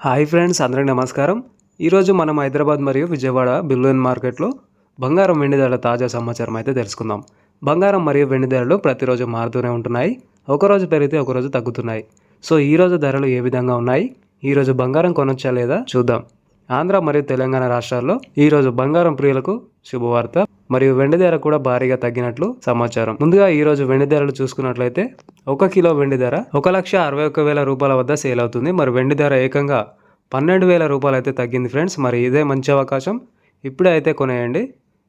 Hi friends అందరికీ నమస్కారం. ఈరోజు మనం హైదరాబాద్ మరియు విజయవాడ బిల్లున్ మార్కెట్లో బంగారం వెండి ధరల తాజా సమాచారం అయితే తెలుసుకుందాం. బంగారం మరియు వెండి ధరలు ప్రతిరోజు మారుతూనే ఉంటున్నాయి. ఒకరోజు పెరిగితే ఒకరోజు తగ్గుతున్నాయి. సో ఈరోజు ధరలు ఏ విధంగా ఉన్నాయి? ఈరోజు బంగారం కొనొచ్చా లేదా చూద్దాం. ఆంధ్ర మరియు తెలంగాణ రాష్ట్రాల్లో ఈరోజు బంగారం ప్రియులకు శుభవార్త. మరియు వెండి ధర కూడా భారీగా తగ్గినట్లు సమాచారం. ముందుగా ఈ రోజు వెండి ధరలు చూసుకున్నట్లయితే ఒక కిలో వెండి ధర ఒక లక్ష అరవై ఒక్క వేల రూపాయల వద్ద సేల్ అవుతుంది. మరి వెండి ధర ఏకంగా పన్నెండు వేల రూపాయలు అయితే తగ్గింది ఫ్రెండ్స్. మరి ఇదే మంచి అవకాశం. ఇప్పుడే అయితే కొనేయండి.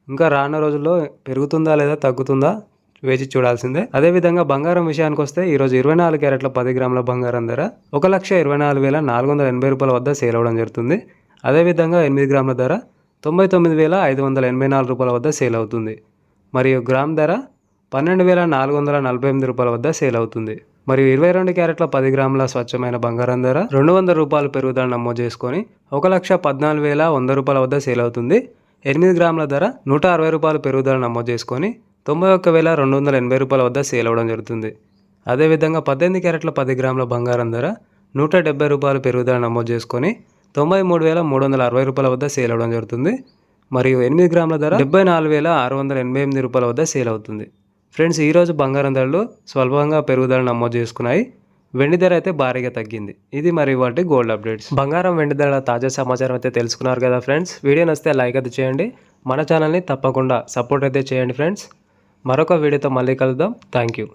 ఇంకా రానున్న రోజుల్లో పెరుగుతుందా లేదా తగ్గుతుందా వేచి చూడాల్సిందే. అదేవిధంగా బంగారం విషయానికి వస్తే ఈరోజు ఇరవై నాలుగు క్యారెట్ల పది గ్రాముల బంగారం ధర ఒక లక్ష ఇరవై నాలుగు వేల నాలుగు వందల ఎనభై రూపాయల వద్ద సేల్ అవ్వడం జరుగుతుంది. అదేవిధంగా ఎనిమిది గ్రాముల ధర తొంభై తొమ్మిది వేల ఐదు వందల ఎనభై నాలుగు రూపాయల వద్ద సేల్ అవుతుంది. మరియు గ్రామ్ ధర పన్నెండు వేల నాలుగు వందల నలభై ఎనిమిది రూపాయల వద్ద సేల్ అవుతుంది. మరియు ఇరవై రెండు క్యారెట్ల పది గ్రాముల స్వచ్ఛమైన బంగారం ధర రెండు వందల రూపాయలు పెరుగుదల నమోదు చేసుకొని ఒక లక్ష పద్నాలుగు వేల వంద రూపాయల వద్ద సేల్ అవుతుంది. ఎనిమిది గ్రాముల ధర నూట అరవై రూపాయలు పెరుగుదల నమోదు చేసుకొని తొంభై ఒక్క వేల రెండు వందల ఎనభై రూపాయల వద్ద సేల్ అవ్వడం జరుగుతుంది. అదేవిధంగా పద్దెనిమిది క్యారెట్ల పది గ్రాముల బంగారం ధర నూట డెబ్బై రూపాయలు పెరుగుదల నమోదు చేసుకొని తొంభై మూడు వేల మూడు వందల అరవై రూపాయల వద్ద సేల్ అవ్వడం జరుగుతుంది. మరియు ఎనిమిది గ్రాముల ధర డెబ్బై నాలుగు వేల ఆరు వందల ఎనభై ఎనిమిది రూపాయల వద్ద సేల్ అవుతుంది. ఫ్రెండ్స్ ఈరోజు బంగారం ధరలు స్వల్పంగా పెరుగుదల నమోదు చేసుకున్నాయి. వెండి ధర అయితే భారీగా తగ్గింది. ఇది మరి వాటి గోల్డ్ అప్డేట్స్. బంగారం వెండి ధరల తాజా సమాచారం అయితే తెలుసుకున్నారు కదా ఫ్రెండ్స్? వీడియో నచ్చితే లైక్ అయితే చేయండి. మన ఛానల్ని తప్పకుండా సపోర్ట్ అయితే చేయండి ఫ్రెండ్స్. మరొక వీడియోతో మళ్ళీ కలుద్దాం. Thank you.